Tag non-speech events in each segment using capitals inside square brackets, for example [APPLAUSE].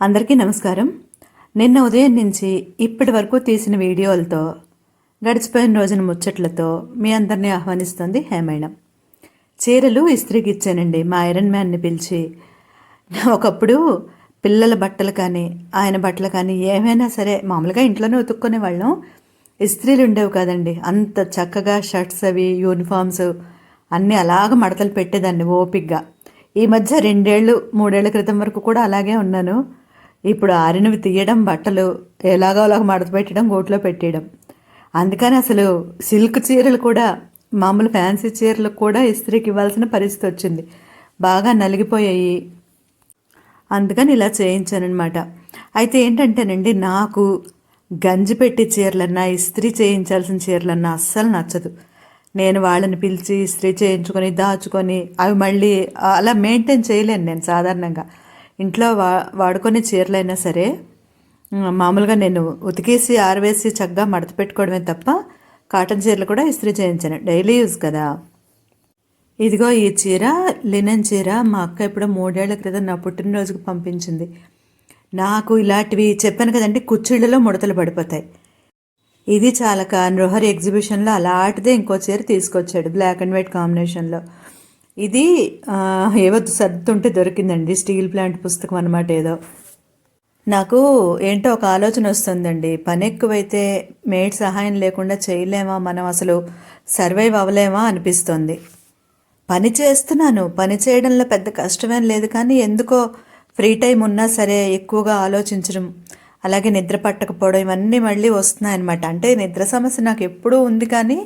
అందరికీ నమస్కారం. నిన్న ఉదయం నుంచి ఇప్పటి వరకు తీసిన వీడియోలతో గడిచిపోయిన రోజున ముచ్చట్లతో మీ అందరినీ ఆహ్వానిస్తుంది హేమైనం. చీరలు ఇస్త్రీకి ఇచ్చానండి. మా ఐరన్ మ్యాన్ని పిలిచి ఒకప్పుడు పిల్లల బట్టలు కానీ ఆయన బట్టలు కానీ ఏమైనా సరే మామూలుగా ఇంట్లోనే ఉతుక్కునే వాళ్ళం. ఇస్త్రీలు ఉండేవి కాదండి. అంత చక్కగా షర్ట్స్ అవి యూనిఫామ్స్ అన్నీ అలాగ మడతలు పెట్టేదాన్ని ఓపిగ్గా. ఈ మధ్య రెండేళ్ళు మూడేళ్ళ క్రితం వరకు కూడా అలాగే ఉన్నాను. ఇప్పుడు ఆరినవి తీయడం బట్టలు ఎలాగో అలాగ మడత పెట్టడం గోట్లో పెట్టేయడం. అందుకని అసలు సిల్క్ చీరలు కూడా మామూలు ఫ్యాన్సీ చీరలు కూడా ఇస్త్రీకి ఇవ్వాల్సిన పరిస్థితి వచ్చింది. బాగా నలిగిపోయాయి. అందుకని ఇలా చేయించానమాట అయితే ఏంటంటేనండి నాకు గంజి పెట్టి చీరలన్నా ఇస్త్రీ చేయించాల్సిన చీరలన్నా అస్సలు నచ్చదు. నేను వాళ్ళని పిలిచి ఇస్త్రీ చేయించుకొని దాచుకొని అవి మళ్ళీ అలా మెయింటైన్ చేయలేను నేను సాధారణంగా. ఇంట్లో వా వాడుకునే చీరలైనా సరే మామూలుగా నేను ఉతికేసి ఆరవేసి చక్కగా మడత పెట్టుకోవడమే తప్ప కాటన్ చీరలు కూడా ఇస్త్రీ చేయించాను. డైలీ యూజ్ కదా. ఇదిగో ఈ చీర లినెన్ చీర మా అక్క ఇప్పుడు మూడేళ్ళ క్రితం నా పుట్టినరోజుకు పంపించింది. నాకు ఇలాంటివి చెప్పాను కదండి కుచ్చిళ్ళలో ముడతలు పడిపోతాయి. ఇది చాలక నృహరి ఎగ్జిబిషన్లో అలాంటిదే ఇంకో చీర తీసుకొచ్చాడు బ్లాక్ అండ్ వైట్ కాంబినేషన్లో. ఇది ఏవద్దు సర్దుంటే దొరికిందండి స్టీల్ ప్లాంట్ పుస్తకం అనమాట ఏదో. నాకు ఏంటో ఒక ఆలోచన వస్తుందండి. పని ఎక్కువైతే మేడ్ సహాయం లేకుండా చేయలేమా? మనం అసలు సర్వైవ్ అవ్వలేమా అనిపిస్తుంది. పని చేస్తున్నాను. పని చేయడంలో పెద్ద కష్టమేం లేదు కానీ ఎందుకో ఫ్రీ టైం ఉన్నా సరే ఎక్కువగా ఆలోచించడం అలాగే నిద్ర పట్టకపోవడం ఇవన్నీ మళ్ళీ వస్తున్నాయన్నమాట. అంటే నిద్ర సమస్య నాకు ఎప్పుడూ ఉంది కానీ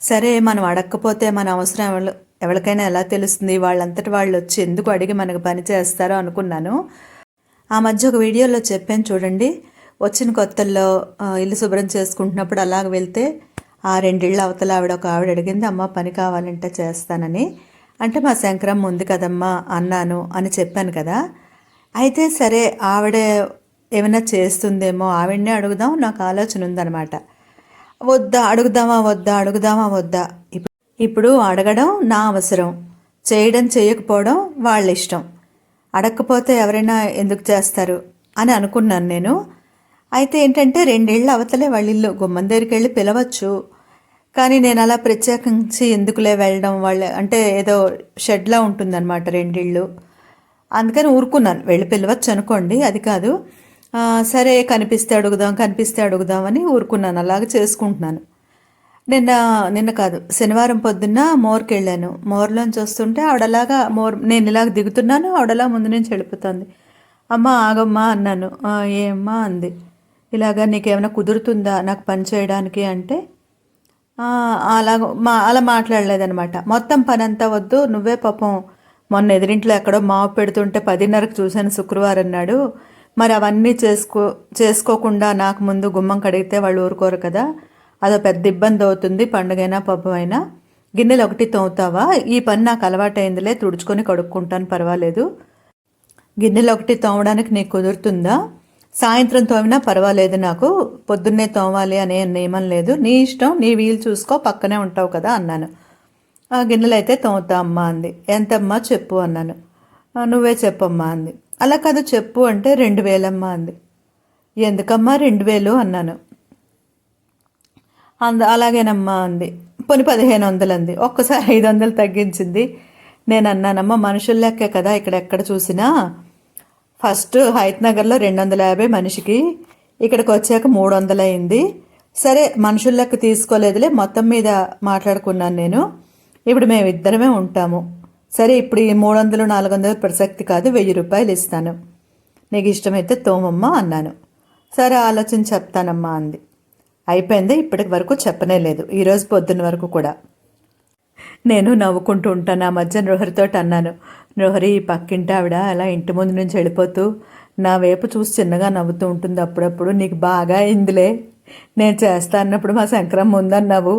సరే మనం అడగకపోతే మన అవసరం ఎవరికైనా ఎలా తెలుస్తుంది? వాళ్ళంతటి వాళ్ళు వచ్చి ఎందుకు అడిగి మనకు పని చేస్తారో అనుకున్నాను. ఆ మధ్య ఒక వీడియోలో చెప్పాను చూడండి. వచ్చిన కొత్తల్లో ఇల్లు శుభ్రం చేసుకుంటున్నప్పుడు అలాగ వెళ్తే ఆ రెండిళ్ళ అవతల ఆవిడ ఒక ఆవిడ అడిగింది అమ్మ పని కావాలంటే చేస్తానని. అంటే మా శంకరమ్మ ఉంది కదమ్మా అన్నాను అని చెప్పాను కదా. అయితే సరే ఆవిడ ఏమైనా చేస్తుందేమో ఆవిడనే అడుగుదాం నాకు ఆలోచన ఉందన్నమాట. వద్దా అడుగుదామా వద్దా అడుగుదామా వద్దా? ఇప్పుడు అడగడం నా అవసరం. చేయడం చేయకపోవడం వాళ్ళ ఇష్టం అడగకపోతే ఎవరైనా ఎందుకు చేస్తారు? అని అనుకున్నాను నేను. అయితే ఏంటంటే రెండేళ్ళు అవతలే వాళ్ళిల్లు గుమ్మం దగ్గరికి వెళ్ళి పిలవచ్చు. కానీ నేను అలా ప్రత్యేకించి ఎందుకులే వెళ్ళడం? వాళ్ళ అంటే ఏదో షెడ్లా ఉంటుందన్నమాట రెండిళ్ళు. అందుకని ఊరుకున్నాను. వెళ్ళి పిలవచ్చు అనుకోండి. అది కాదు. సరే కనిపిస్తే అడుగుదాం కనిపిస్తే అడుగుదాం అని ఊరుకున్నాను. అలాగ చేసుకుంటున్నాను. నిన్న నిన్న కాదు శనివారం పొద్దున్న మోర్కి వెళ్ళాను. మోర్లోంచి వస్తుంటే ఆవిడలాగా మోర్ నేను ఇలాగ దిగుతున్నాను ఆవిడలా ముందు నుంచి వెళ్ళిపోతుంది. అమ్మ ఆగమ్మా అన్నాను. ఏమ్మా అంది. ఇలాగా నీకేమైనా కుదురుతుందా నాకు పని చేయడానికి? అంటే అలాగ మా అలా మాట్లాడలేదనమాట. మొత్తం పని అంతా వద్దు నువ్వే పాపం మొన్న ఎదిరింట్లో ఎక్కడో మావు పెడుతుంటే పదిన్నరకు చూశాను శుక్రవారం నాడు. మరి అవన్నీ చేసుకో చేసుకోకుండా నాకు ముందు గుమ్మం కడిగితే వాళ్ళు ఊరుకోరు కదా. అదో పెద్ద ఇబ్బంది అవుతుంది పండుగైనా పబ్బమైనా గిన్నెలు ఒకటి తోముతావా? ఈ పని నాకు అలవాటైందిలే తుడుచుకొని కడుక్కుంటాను పర్వాలేదు. గిన్నెలు ఒకటి తోమడానికి నీకు కుదురుతుందా? సాయంత్రం తోమినా పర్వాలేదు నాకు పొద్దున్నే తోమాలి అనే నియమం లేదు. నీ ఇష్టం నీ వీలు చూసుకో పక్కనే ఉంటావు కదా అన్నాను. ఆ గిన్నెలు అయితే తోముతా అమ్మా అంది. ఎంతమ్మా చెప్పు అన్నాను. నువ్వే చెప్పమ్మా అంది. అలా కాదు చెప్పు అంటే రెండు వేలమ్మా అంది. ఎందుకమ్మా రెండు వేలు అన్నాను. అంద అలాగేనమ్మా అంది. పొని పదిహేను వందలు అంది. ఒక్కసారి ఐదు వందలు తగ్గించింది. నేను అన్నానమ్మా మనుషుల లెక్కే కదా ఇక్కడ ఎక్కడ చూసినా. ఫస్ట్ హైత్ నగర్లో రెండు వందల యాభై మనిషికి ఇక్కడికి వచ్చాక మూడు వందలు అయింది. సరే మనుషుల లెక్క తీసుకోలేదులే మొత్తం మీద మాట్లాడుకున్నాను నేను. ఇప్పుడు మేము ఇద్దరమే ఉంటాము. సరే ఇప్పుడు ఈ మూడు వందలు నాలుగు వందలు ప్రసక్తి కాదు వెయ్యి రూపాయలు ఇస్తాను. నీకు ఇష్టమైతే తోమమ్మా అన్నాను. సరే ఆలోచన చెప్తానమ్మా అంది. అయిపోయింది. ఇప్పటికి వరకు చెప్పనే లేదు. ఈరోజు పొద్దున్న వరకు కూడా. నేను నవ్వుకుంటూ ఉంటాను. ఆ మధ్య నృహరితో అన్నాను. నృహరి పక్కింటి ఆవిడ అలా ఇంటి ముందు నుంచి వెళ్ళిపోతూ నా వైపు చూసి చిన్నగా నవ్వుతూ ఉంటుంది. అప్పుడప్పుడు నీకు బాగా అయిందిలే. నేను చేస్తా అన్నప్పుడు మా శంకరం ముందన్నావు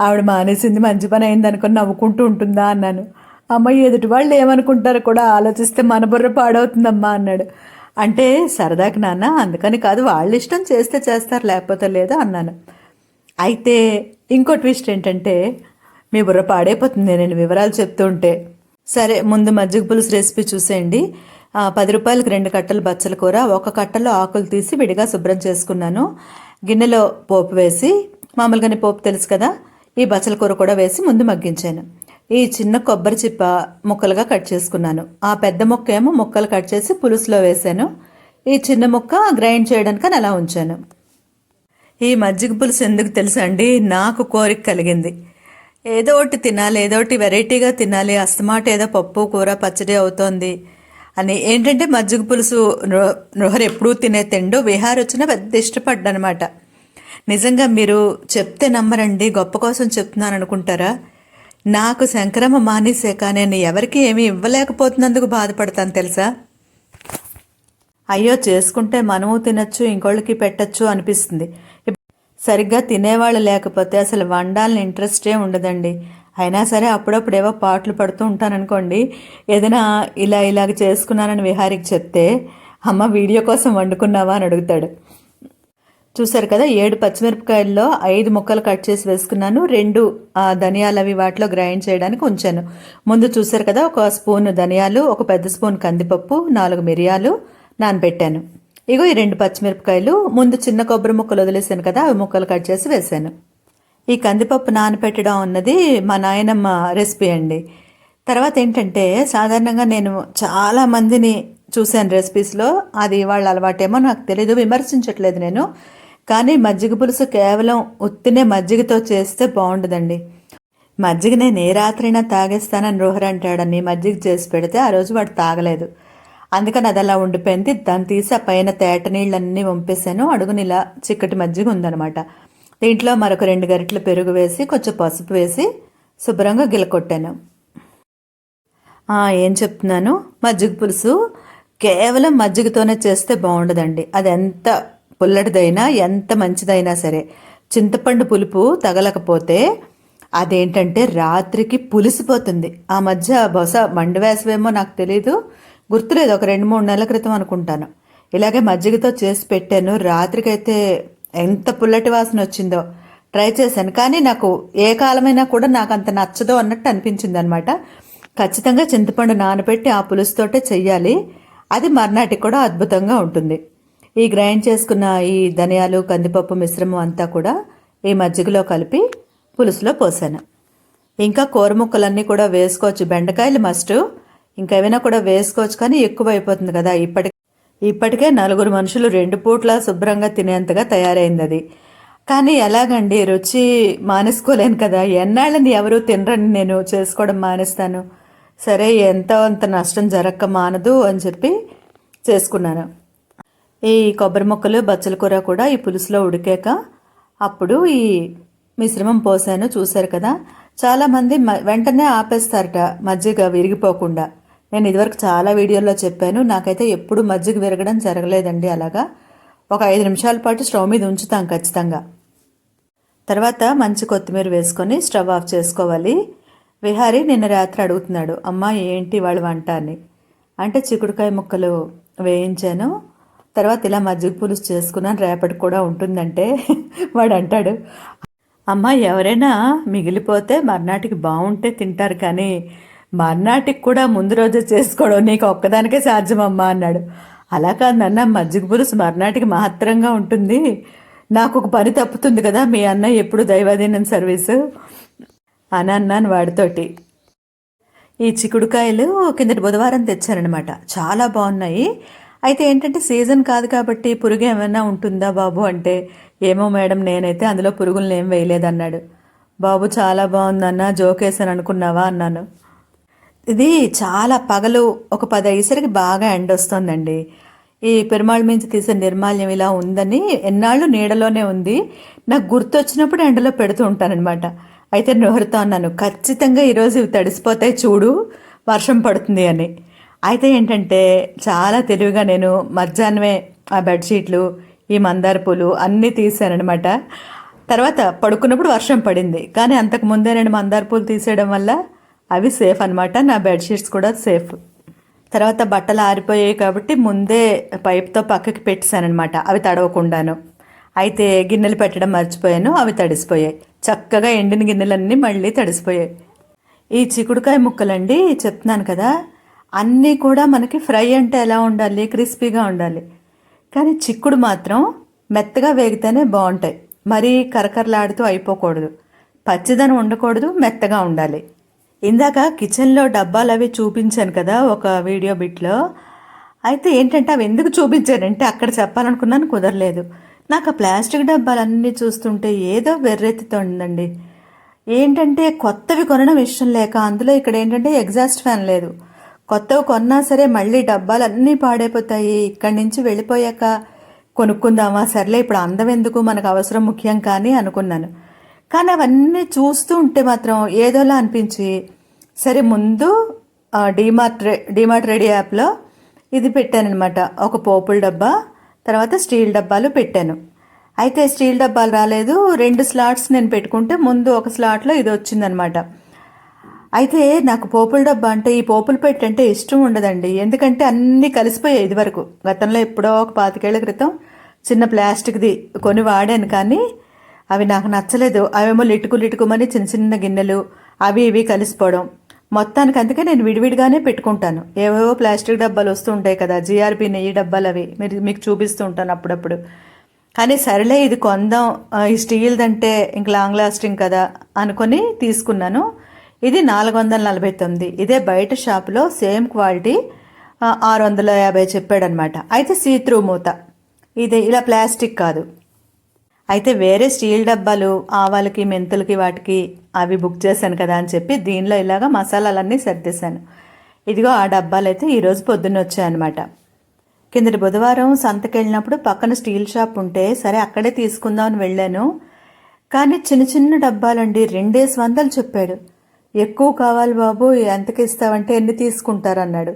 ఆవిడ మానేసింది మంచి పని అయింది అనుకుని నవ్వుకుంటూ ఉంటుందా అన్నాను. అమ్మ ఎదుటి వాళ్ళు ఏమనుకుంటారో కూడా ఆలోచిస్తే మన బుర్ర పాడవుతుందమ్మా అన్నాడు. అంటే సరదాకి నాన్న అందుకని కాదు వాళ్ళ ఇష్టం చేస్తే చేస్తారు లేకపోతే లేదా అన్నాను. అయితే ఇంకో ట్విస్ట్ ఏంటంటే మీ బుర్ర పాడైపోతుంది నేను వివరాలు చెప్తుంటే సరే ముందు మజ్జిగ పులుసు రెసిపీ చూసేయండి. పది రూపాయలకు రెండు కట్టలు బచ్చల కూర ఒక కట్టలో ఆకులు తీసి విడిగా శుభ్రం చేసుకున్నాను. గిన్నెలో పోపు వేసి మామూలుగానే పోపు తెలుసు కదా ఈ బచ్చల కూర కూడా వేసి ముందు మగ్గించాను. ఈ చిన్న కొబ్బరి చిప్ప ముక్కలుగా కట్ చేసుకున్నాను. ఆ పెద్ద ముక్క ఏమో ముక్కలు కట్ చేసి పులుసులో వేసాను. ఈ చిన్న ముక్క గ్రైండ్ చేయడానికి అని అలా ఉంచాను. ఈ మజ్జిగ పులుసు ఎందుకు తెలుసా అండి? నాకు కోరిక కలిగింది. ఏదో ఒకటి తినాలి ఏదో ఒకటి వెరైటీగా తినాలి అస్తమాట ఏదో పప్పు కూర పచ్చడి అవుతోంది అని. ఏంటంటే మజ్జిగ పులుసు నృ- నృహర్ ఎప్పుడూ తినే తిండు. విహార్ వచ్చినా పెద్ద ఇష్టపడ్డనమాట. నిజంగా మీరు చెప్తే నమ్మరండి. గొప్ప కోసం చెప్తున్నాను అనుకుంటారా? నాకు సంక్రమ మానేసాక నేను ఎవరికి ఏమీ ఇవ్వలేకపోతున్నందుకు బాధపడతాను తెలుసా? అయ్యో చేసుకుంటే మనము తినచ్చు ఇంకోళ్ళకి పెట్టచ్చు అనిపిస్తుంది. సరిగ్గా తినేవాళ్ళు లేకపోతే అసలు వండాలని ఇంట్రెస్టే ఉండదండి. అయినా సరే అప్పుడప్పుడు ఏవో పాటలు పడుతూ ఉంటాననుకోండి. ఏదైనా ఇలా ఇలాగ చేసుకున్నానని విహారికి చెప్తే అమ్మ వీడియో కోసం వండుకున్నావా? అని అడుగుతాడు. చూసారు కదా ఏడు పచ్చిమిరపకాయల్లో ఐదు ముక్కలు కట్ చేసి వేసుకున్నాను. రెండు ఆ, ధనియాలు అవి వాటిలో గ్రైండ్ చేయడానికి ఉంచాను. ముందు చూసారు కదా ఒక స్పూన్ ధనియాలు ఒక పెద్ద స్పూన్ కందిపప్పు నాలుగు మిరియాలు నానబెట్టాను. ఇగో ఈ రెండు పచ్చిమిరపకాయలు ముందు చిన్న కొబ్బరి ముక్కలు వదిలేసాను కదా అవి ముక్కలు కట్ చేసి వేసాను. ఈ కందిపప్పు నానబెట్టడం అన్నది మా నాయనమ్మ రెసిపీ అండి. తర్వాత ఏంటంటే సాధారణంగా నేను చాలా మందిని చూశాను రెసిపీస్లో. అది వాళ్ళ అలవాటేమో నాకు తెలియదు విమర్శించట్లేదు నేను. కానీ మజ్జిగ పులుసు కేవలం ఉత్తినే మజ్జిగతో చేస్తే బాగుండదండి. మజ్జిగ నేను ఏ రాత్రైనా తాగేస్తానని రోహర్ అంటాడని మజ్జిగ చేసి పెడితే ఆ రోజు వాడు తాగలేదు. అందుకని అది అలా ఉండిపోయింది. దాన్ని తీసి ఆ పైన తేట నీళ్ళన్నీ వంపేశాను. అడుగుని ఇలా చిక్కటి మజ్జిగ ఉందనమాట దీంట్లో మరొక రెండు గరిటెలు పెరుగు వేసి కొంచెం పసుపు వేసి శుభ్రంగా గిలకొట్టాను. ఏం చెప్తున్నాను? మజ్జిగ పులుసు కేవలం మజ్జిగతోనే చేస్తే బాగుండదండి. అది ఎంత పుల్లటిదైనా ఎంత మంచిదైనా సరే. చింతపండు పులుపు తగలకపోతే అదేంటంటే రాత్రికి పులిసిపోతుంది. ఆ మధ్య బహుశా మండు వేసవేమో నాకు తెలీదు. గుర్తులేదు ఒక రెండు మూడు నెలల క్రితం అనుకుంటాను. ఇలాగే మజ్జిగతో చేసి పెట్టాను. రాత్రికైతే ఎంత పుల్లటి వాసన వచ్చిందో. ట్రై చేశాను కానీ నాకు ఏ కాలమైనా కూడా నాకు అంత నచ్చదో అన్నట్టు అనిపించింది అనమాట ఖచ్చితంగా చింతపండు నానబెట్టి ఆ పులుసుతోటే చెయ్యాలి. అది మర్నాటికి కూడా అద్భుతంగా ఉంటుంది. ఈ గ్రైండ్ చేసుకున్న ఈ ధనియాలు కందిపప్పు మిశ్రమం అంతా కూడా ఈ మజ్జిగలో కలిపి పులుసులో పోసాను. ఇంకా కూర ముక్కలన్నీ కూడా వేసుకోవచ్చు. బెండకాయలు మస్ట్. ఇంకా ఏమైనా కూడా వేసుకోవచ్చు కానీ ఎక్కువ అయిపోతుంది కదా. ఇప్పటి ఇప్పటికే నలుగురు మనుషులు రెండు పూట్ల శుభ్రంగా తినేంతగా తయారైంది అది. కానీ ఎలాగండి? రుచి మానేసుకోలేను కదా. ఎన్నాళ్ళని ఎవరు తినరని నేను చేసుకోవడం మానేస్తాను. సరే ఎంతో అంత నష్టం జరగక మానదు అని చెప్పి చేసుకున్నాను. ఈ కొబ్బరి ముక్కలు బచ్చల కూర కూడా ఈ పులుసులో ఉడికాక అప్పుడు ఈ మిశ్రమం పోసాను చూశారు కదా? చాలామంది మ- వెంటనే ఆపేస్తారట మజ్జిగ విరిగిపోకుండా. నేను ఇదివరకు చాలా వీడియోల్లో చెప్పాను నాకైతే ఎప్పుడు మజ్జిగ విరగడం జరగలేదండి అలాగా. ఒక ఐదు నిమిషాల పాటు స్టవ్ మీద ఉంచుతాం ఖచ్చితంగా. తర్వాత మంచి కొత్తిమీర వేసుకొని స్టవ్ ఆఫ్ చేసుకోవాలి. విహారీ నిన్న రాత్రి అడుగుతున్నాడు అమ్మ ఏంటి వాళ్ళ వంట? అని. అంటే చిక్కుడుకాయ ముక్కలు వేయించాను. తర్వాత ఇలా మజ్జిగ పులుసు చేసుకున్నాను రేపటి కూడా ఉంటుందంటే [LAUGHS] వాడు అంటాడు అమ్మ ఎవరైనా మిగిలిపోతే మర్నాటికి బాగుంటే తింటారు కానీ మర్నాటికి కూడా ముందు రోజే చేసుకోవడం నీకు ఒక్కదానికే సాధ్యమమ్మా అన్నాడు. అలా కాదు నాన్న మజ్జిగ పులుసు మర్నాటికి మహత్తరంగా ఉంటుంది. నాకు ఒక పని తప్పుతుంది కదా మీ అన్న ఎప్పుడు దైవాధీనం సర్వీసు? అని అన్నాను వాడితోటి. ఈ చిక్కుడుకాయలు కిందటి బుధవారం తెచ్చారనమాట చాలా బాగున్నాయి అయితే ఏంటంటే సీజన్ కాదు కాబట్టి పురుగు ఏమైనా ఉంటుందా బాబు అంటే ఏమో మేడం నేనైతే అందులో పురుగులను ఏం వేయలేదన్నాడు. బాబు చాలా బాగుందన్న జోకేసాను అనుకున్నావా అన్నాను. ఇది చాలా పగలు ఒక పది అయ్యేసరికి బాగా ఎండ వస్తుందండి. ఈ పెరుమాళ్ మించి తీసే నిర్మాల్యం ఇలా ఉందని ఎన్నాళ్ళు నీడలోనే ఉంది. నాకు గుర్తొచ్చినప్పుడు ఎండలో పెడుతూ ఉంటానన్నమాట. అయితే నోరుతో అన్నాను ఖచ్చితంగా ఈరోజు ఇవి తడిసిపోతాయి చూడు వర్షం పడుతుంది అని. అయితే ఏంటంటే చాలా తెలివిగా నేను మధ్యాహ్నమే ఆ బెడ్షీట్లు ఈ మందార పూలు అన్నీ తీసానమాట తర్వాత పడుకున్నప్పుడు వర్షం పడింది. కానీ అంతకు ముందే నేను మందార పూలు తీసేయడం వల్ల అవి సేఫ్ అనమాట నా బెడ్షీట్స్ కూడా సేఫ్. తర్వాత బట్టలు ఆరిపోయాయి కాబట్టి ముందే పైప్తో పక్కకి పెట్టేశానమాట అవి తడవకుండాను. అయితే గిన్నెలు పెట్టడం మర్చిపోయాను అవి తడిసిపోయాయి. చక్కగా ఎండిన గిన్నెలన్నీ మళ్ళీ తడిసిపోయాయి. ఈ చిక్కుడుకాయ ముక్కలండి చెప్తున్నాను కదా అన్నీ కూడా మనకి ఫ్రై అంటే ఎలా ఉండాలి క్రిస్పీగా ఉండాలి. కానీ చిక్కుడు మాత్రం మెత్తగా వేగితేనే బాగుంటాయి. మరీ కరకరలాడుతూ అయిపోకూడదు. పచ్చిదనం ఉండకూడదు మెత్తగా ఉండాలి. ఇందాక కిచెన్లో డబ్బాలు అవి చూపించాను కదా ఒక వీడియో బిట్లో. అయితే ఏంటంటే అవి ఎందుకు చూపించానంటే అక్కడ చెప్పాలనుకున్నాను కుదరలేదు. నాకు ఆ ప్లాస్టిక్ డబ్బాలన్నీ చూస్తుంటే ఏదో వెర్రెత్తుతోందండి ఏంటంటే కొత్తవి కొనడం ఇష్టం లేక అందులో ఇక్కడ ఏంటంటే ఎగ్జాస్ట్ ఫ్యాన్ లేదు. కొత్తవి కొన్నా సరే మళ్ళీ డబ్బాలు అన్నీ పాడైపోతాయి. ఇక్కడి నుంచి వెళ్ళిపోయాక కొనుక్కుందామా? సర్లే ఇప్పుడు అందం ఎందుకు? మనకు అవసరం ముఖ్యం కానీ అనుకున్నాను. కానీ అవన్నీ చూస్తూ ఉంటే మాత్రం ఏదోలా అనిపించి సరే ముందు డీమార్ట్ రె డీమార్ట్ రెడీ యాప్లో ఇది పెట్టానమాట ఒక పోపుల డబ్బా తర్వాత స్టీల్ డబ్బాలు పెట్టాను. అయితే స్టీల్ డబ్బాలు రాలేదు. రెండు స్లాట్స్ నేను పెట్టుకుంటే ముందు ఒక స్లాట్లో ఇది వచ్చిందనమాట అయితే నాకు పోపుల డబ్బా అంటే ఈ పోపులు పెట్టి అంటే ఇష్టం ఉండదండి. ఎందుకంటే అన్నీ కలిసిపోయాయి ఇదివరకు. గతంలో ఎప్పుడో ఒక పాతికేళ్ళ క్రితం చిన్న ప్లాస్టిక్ది కొని వాడాను కానీ అవి నాకు నచ్చలేదు. అవేమో లిటుకు లిటుకుమని చిన్న చిన్న గిన్నెలు అవి ఇవి కలిసిపోవడం. మొత్తానికి అందుకే నేను విడివిడిగానే పెట్టుకుంటాను. ఏవేవో ప్లాస్టిక్ డబ్బాలు వస్తూ ఉంటాయి కదా జిఆర్పి నెయ్యి డబ్బాలు అవి. మీరు మీకు చూపిస్తూ ఉంటాను అప్పుడప్పుడు. కానీ సరేలే ఇది కొందాం. ఈ స్టీల్దంటే ఇంక లాంగ్ లాస్టింగ్ కదా అనుకొని తీసుకున్నాను. ఇది నాలుగు వందల నలభై తొమ్మిది. ఇదే బయట షాప్లో సేమ్ క్వాలిటీ ఆరు వందల యాభై చెప్పాడనమాట. అయితే సీత్రూ మూత. ఇది ఇలా ప్లాస్టిక్ కాదు. అయితే వేరే స్టీల్ డబ్బాలు ఆవాలకి మెంతులకి వాటికి అవి బుక్ చేశాను కదా అని చెప్పి దీనిలో ఇలాగా మసాలాలన్నీ సర్దేశాను ఇదిగో ఆ డబ్బాలు అయితే ఈరోజు పొద్దున్న వచ్చాయన్నమాట. కిందటి బుధవారం సంతకెళ్ళినప్పుడు పక్కన స్టీల్ షాప్ ఉంటే సరే అక్కడే తీసుకుందామని వెళ్ళాను. కానీ చిన్న చిన్న డబ్బాలండి రెండేసి వందలు చెప్పాడు. ఎక్కువ కావాలి బాబు ఎంతకి ఇస్తావంటే ఎన్ని తీసుకుంటారన్నాడు.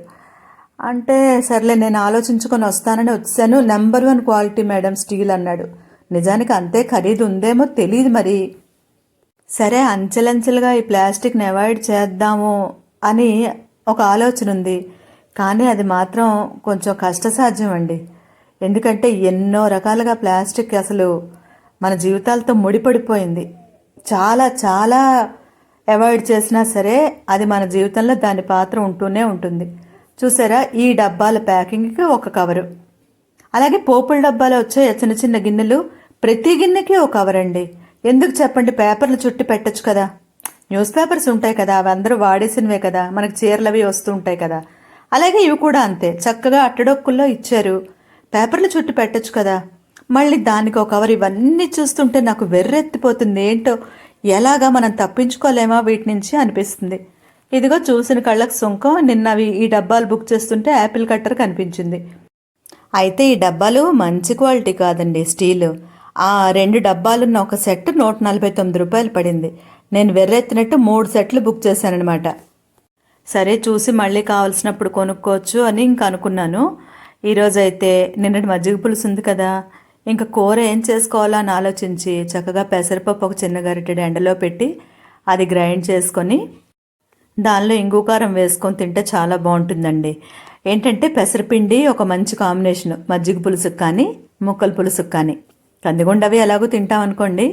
అంటే సర్లే నేను ఆలోచించుకొని వస్తానని వచ్చాను. Number one quality madam steel అన్నాడు. నిజానికి అంతే ఖరీదు ఉందేమో తెలియదు మరి. సరే అంచెలంచెలుగా ఈ ప్లాస్టిక్ని అవాయిడ్ చేద్దాము అని ఒక ఆలోచన ఉంది. కానీ అది మాత్రం కొంచెం కష్టసాధ్యం అండి. ఎందుకంటే ఎన్నో రకాలుగా ప్లాస్టిక్ అసలు మన జీవితాలతో ముడిపడిపోయింది. చాలా చాలా అవాయిడ్ చేసినా సరే అది మన జీవితంలో దాని పాత్ర ఉంటూనే ఉంటుంది. చూసారా? ఈ డబ్బాల ప్యాకింగ్కి ఒక కవరు అలాగే పోపుల డబ్బాలో వచ్చే చిన్న చిన్న గిన్నెలు ప్రతి గిన్నెకి ఒక కవర్ అండి. ఎందుకు చెప్పండి? పేపర్లు చుట్టి పెట్టచ్చు కదా. న్యూస్ పేపర్స్ ఉంటాయి కదా. అవి అందరూ వాడేసినవే కదా. మనకి చీరలు అవి వస్తూ ఉంటాయి కదా. అలాగే ఇవి కూడా అంతే. చక్కగా అట్టడొక్కుల్లో ఇచ్చారు. పేపర్లు చుట్టి పెట్టచ్చు కదా. మళ్ళీ దానికి ఒక కవర్ ఇవన్నీ చూస్తుంటే నాకు వెర్రెత్తిపోతుంది. ఏంటో? ఎలాగా మనం తప్పించుకోలేమా వీటి నుంచి అనిపిస్తుంది. ఇదిగో చూసిన కళ్ళకు సుంకం నిన్నవి ఈ డబ్బాలు బుక్ చేస్తుంటే యాపిల్ కట్టర్ కనిపించింది. అయితే ఈ డబ్బాలు మంచి క్వాలిటీ కాదండి స్టీలు. ఆ రెండు డబ్బాలున్న ఒక సెట్ నూట నలభై తొమ్మిది రూపాయలు పడింది. నేను వెర్రెత్తినట్టు మూడు సెట్లు బుక్ చేశానఅనమాట సరే చూసి మళ్ళీ కావాల్సినప్పుడు కొనుక్కోవచ్చు అని ఇంక అనుకున్నాను. ఈరోజైతే నిన్నటి మజ్జిగ పులుసు ఉంది కదా. ఇంకా కూర ఏం చేసుకోవాలో అని ఆలోచించి చక్కగా పెసరపప్పు ఒక చిన్న గరిటెడు ఎండలో పెట్టి అది గ్రైండ్ చేసుకొని దానిలో ఇంగు కారం వేసుకొని తింటే చాలా బాగుంటుందండి. ఏంటంటే పెసరపిండి ఒక మంచి కాంబినేషన్. మజ్జిగ పులుసుకు కానీ ముక్కల పులుసుకు కానీ. కందిగుండవి ఎలాగో తింటాం అనుకోండి.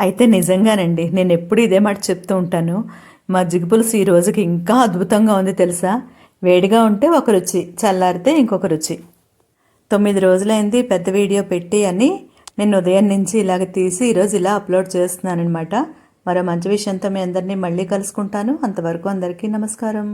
అయితే నిజంగానండి నేను ఎప్పుడు ఇదే మాట చెప్తూ ఉంటాను. మజ్జిగ పులుసు ఈ రోజుకి ఇంకా అద్భుతంగా ఉంది తెలుసా? వేడిగా ఉంటే ఒక రుచి చల్లారితే ఇంకొక రుచి. తొమ్మిది రోజులైంది పెద్ద వీడియో పెట్టి అని నేను ఉదయం నుంచి ఇలాగ తీసి ఈరోజు ఇలా అప్లోడ్ చేస్తున్నాను అనమాట మరో మంచి విషయంతో మీ అందరినీ మళ్ళీ కలుసుకుంటాను. అంతవరకు అందరికీ నమస్కారం.